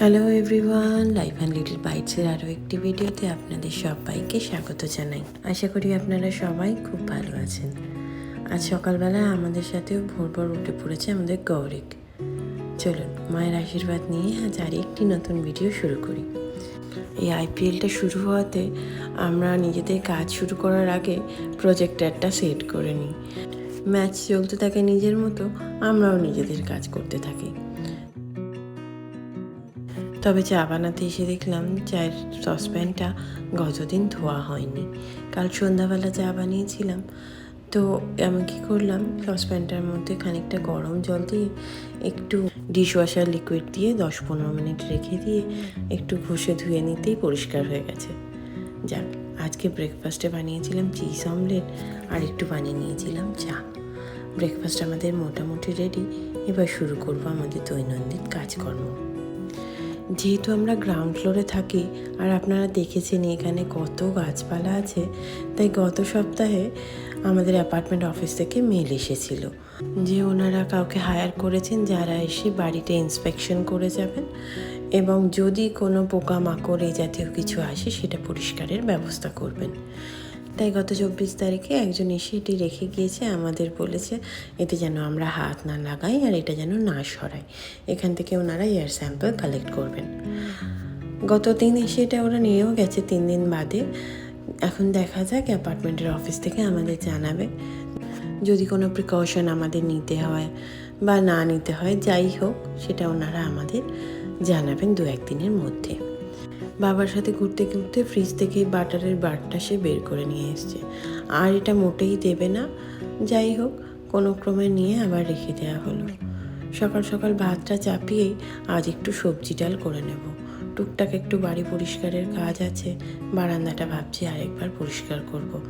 Hello everyone life and little বাইটসের আরও একটি ভিডিওতে আপনাদের সবাইকে স্বাগত জানাই। আশা করি আপনারা সবাই খুব ভালো আছেন। আজ সকালবেলা আমাদের সাথেও ভোর ভোর উঠে পড়েছে আমাদের গৌরিক। চলুন, মায়ের আশীর্বাদ নিয়ে আজ আর একটি নতুন ভিডিও শুরু করি। এই আইপিএলটা শুরু হওয়াতে আমরা নিজেদের কাজ শুরু করার আগে প্রজেক্টারটা সেট করে নিই। ম্যাচ চলতে থাকে নিজের মতো, আমরাও নিজেদের কাজ করতে থাকি। তবে চা বানাতে এসে দেখলাম চায়ের সসপ্যানটা গতদিন ধোয়া হয়নি। কাল সন্ধ্যাবেলা চা বানিয়েছিলাম। তো আমি কী করলাম সসপ্যানটার মধ্যে খানিকটা গরম জল দিয়ে একটু ডিশওয়াশার লিকুইড দিয়ে দশ পনেরো মিনিট রেখে দিয়ে একটু ঘষে ধুয়ে নিতেই পরিষ্কার হয়ে গেছে। যাক, আজকে ব্রেকফাস্টে বানিয়েছিলাম চিজ অমলেট আর একটু বানিয়ে নিয়েছিলাম চা। ব্রেকফাস্ট আমাদের মোটামুটি রেডি এবার শুরু করব আমাদের দৈনন্দিন কাজকর্ম। যেহেতু আমরা গ্রাউন্ড ফ্লোরে থাকি, আর আপনারা দেখেছেন এখানে কত গাছপালা আছে, তাই গত সপ্তাহে আমাদের অ্যাপার্টমেন্ট অফিস থেকে মেল এসেছিল যে ওনারা কাউকে হায়ার করেছেন যারা এসে বাড়িতে ইন্সপেকশন করে যাবেন এবং যদি কোনো পোকামাকড় এই জাতীয় কিছু আসে, সেটা পরিষ্কারের ব্যবস্থা করবেন। তাই গত চব্বিশ তারিখে একজন এসে এটি রেখে গিয়েছে, আমাদের বলেছে, এতে যেন আমরা হাত না লাগাই আর এটা যেন না সরাই। এখান থেকে ওনারা এয়ার স্যাম্পল কালেক্ট করবেন। গত দিন এসে এটা ওরা নিয়েও গেছে তিন দিন বাদে। এখন দেখা যাক অ্যাপার্টমেন্টের অফিস থেকে আমাদের জানাবে। যদি কোনো প্রিকশন আমাদের নিতে হয় বা না নিতে হয়, যাই হোক, সেটা ওনারা আমাদের জানাবেন দু একদিনের মধ্যে। বাবার সাথে ঘুরতে ঘুরতে ফ্রিজ থেকে বাটারের বারটা সে বের করে নিয়ে এসছে। আর এটা মোটেই দেবে না। যাই হোক, কোনো ক্রমে নিয়ে আবার রেখে দেওয়া হলো। সকাল সকাল ভাতটা চাপিয়েই আজ একটু সবজি ডাল করে নেব। টুকটাক একটু বাড়ি পরিষ্কারের কাজ আছে। বারান্দাটা ভাবছি আরেকবার পরিষ্কার করব।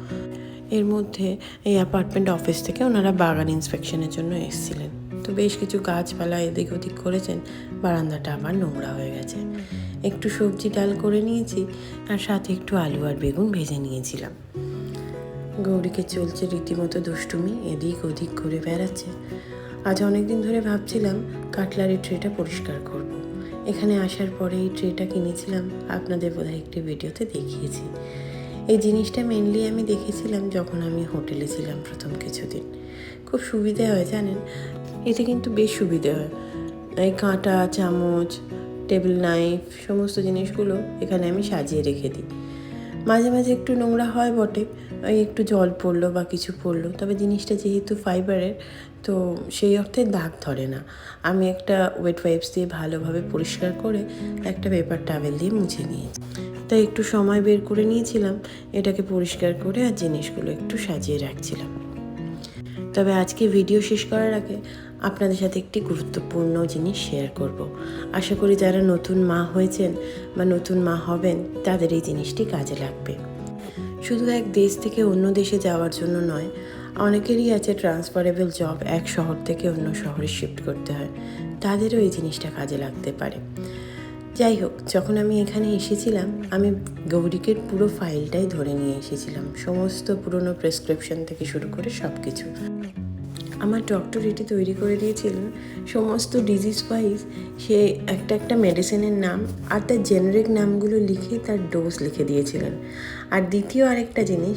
এর মধ্যে এই অ্যাপার্টমেন্ট অফিস থেকে ওনারা বাগান ইন্সপেকশনের জন্য এসেছিলেন। তো বেশ কিছু গাছপালা এদিক ওদিক করেছেন। বারান্দাটা আবার নোংরা হয়ে গেছে। একটু সবজি ডাল করে নিয়েছি আর সাথে একটু আলু আর বেগুন ভেজে নিয়েছিলাম। গৌরীকে চলছে রীতিমতো দুষ্টুমি, এদিক ওদিক ঘুরে বেড়াচ্ছে। আজ অনেক দিন ধরে ভাবছিলাম কাটলারি ট্রেটা পরিষ্কার করব। এখানে আসার পরে এই ট্রেটা কিনেছিলাম, আপনাদের বোধহয় একটি ভিডিওতে দেখিয়েছি। এই জিনিসটা মেনলি আমি দেখেছিলাম যখন আমি হোটেলে ছিলাম প্রথম কিছুদিন। খুব সুবিধে হয়, জানেন? এতে কিন্তু বেশ সুবিধে হয়। এই কাঁটা, চামচ টেবিল নাইফ, সমস্ত জিনিসগুলো এখানে আমি সাজিয়ে রেখে দিই। মাঝে মাঝে একটু নোংরা হয় বটে, ওই একটু জল পড়ল বা কিছু পড়ল, তবে জিনিসটা যেহেতু ফাইবারের, তো সেই অর্থে দাগ ধরে না। আমি একটা ওয়েট ওয়াইপস দিয়ে ভালোভাবে পরিষ্কার করে একটা পেপার টাওয়েল দিয়ে মুছে নিয়েছি তাই একটু সময় বের করে নিয়েছিলাম, এটাকে পরিষ্কার করে আর জিনিসগুলো একটু সাজিয়ে রাখছিলাম। তবে আজকে ভিডিও শেষ করার আগে আপনাদের সাথে একটি গুরুত্বপূর্ণ জিনিস শেয়ার করব। আশা করি যারা নতুন মা হয়েছেন বা নতুন মা হবেন, তাদের এই জিনিসটি কাজে লাগবে। শুধু এক দেশ থেকে অন্য দেশে যাওয়ার জন্য নয়, অনেকেরই আছে ট্রান্সফারেবল জব এক শহর থেকে অন্য শহরে শিফট করতে হয়। তাদেরও এই জিনিসটা কাজে লাগতে পারে। যাই হোক, যখন আমি এখানে এসেছিলাম, আমি গৌরিকের পুরো ফাইলটাই ধরে নিয়ে এসেছিলাম। সমস্ত পুরনো প্রেসক্রিপশন থেকে শুরু করে সব কিছু আমার ডক্টর এটি তৈরি করে দিয়েছিলেন সমস্ত ডিজিজ ওয়াইজ সে একটা একটা মেডিসিনের নাম আর তার জেনারিক নামগুলো লিখে তার ডোজ লিখে দিয়েছিলেন। আর দ্বিতীয় আরেকটা জিনিস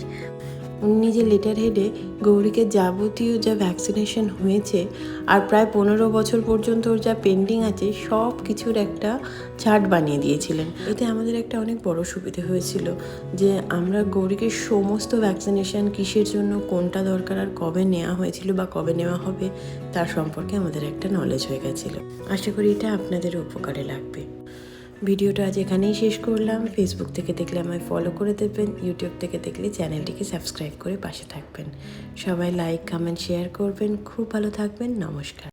উনি নিজের লেটার হেডে গৌরীকে যাবতীয় যা ভ্যাকসিনেশন হয়েছে আর প্রায় পনেরো বছর পর্যন্ত ওর যা পেন্ডিং আছে, সব কিছুর একটা চার্ট বানিয়ে দিয়েছিলেন। এতে আমাদের একটা অনেক বড় সুবিধে হয়েছিল যে আমরা গৌরীকে সমস্ত ভ্যাকসিনেশন কিসের জন্য, কোনটা দরকার আর কবে নেওয়া হয়েছিল বা কবে নেওয়া হবে, তার সম্পর্কে আমাদের একটা নলেজ হয়ে গেছিল। আশা করি এটা আপনাদের উপকারে লাগবে। ভিডিওটা আজ এখানেই শেষ করলাম। ফেসবুক থেকে দেখলে আমায় ফলো করে দেবেন। ইউটিউব থেকে দেখলে চ্যানেলটিকে সাবস্ক্রাইব করে পাশে থাকবেন। সবাই লাইক কমেন্ট শেয়ার করবেন। খুব ভালো থাকবেন। নমস্কার।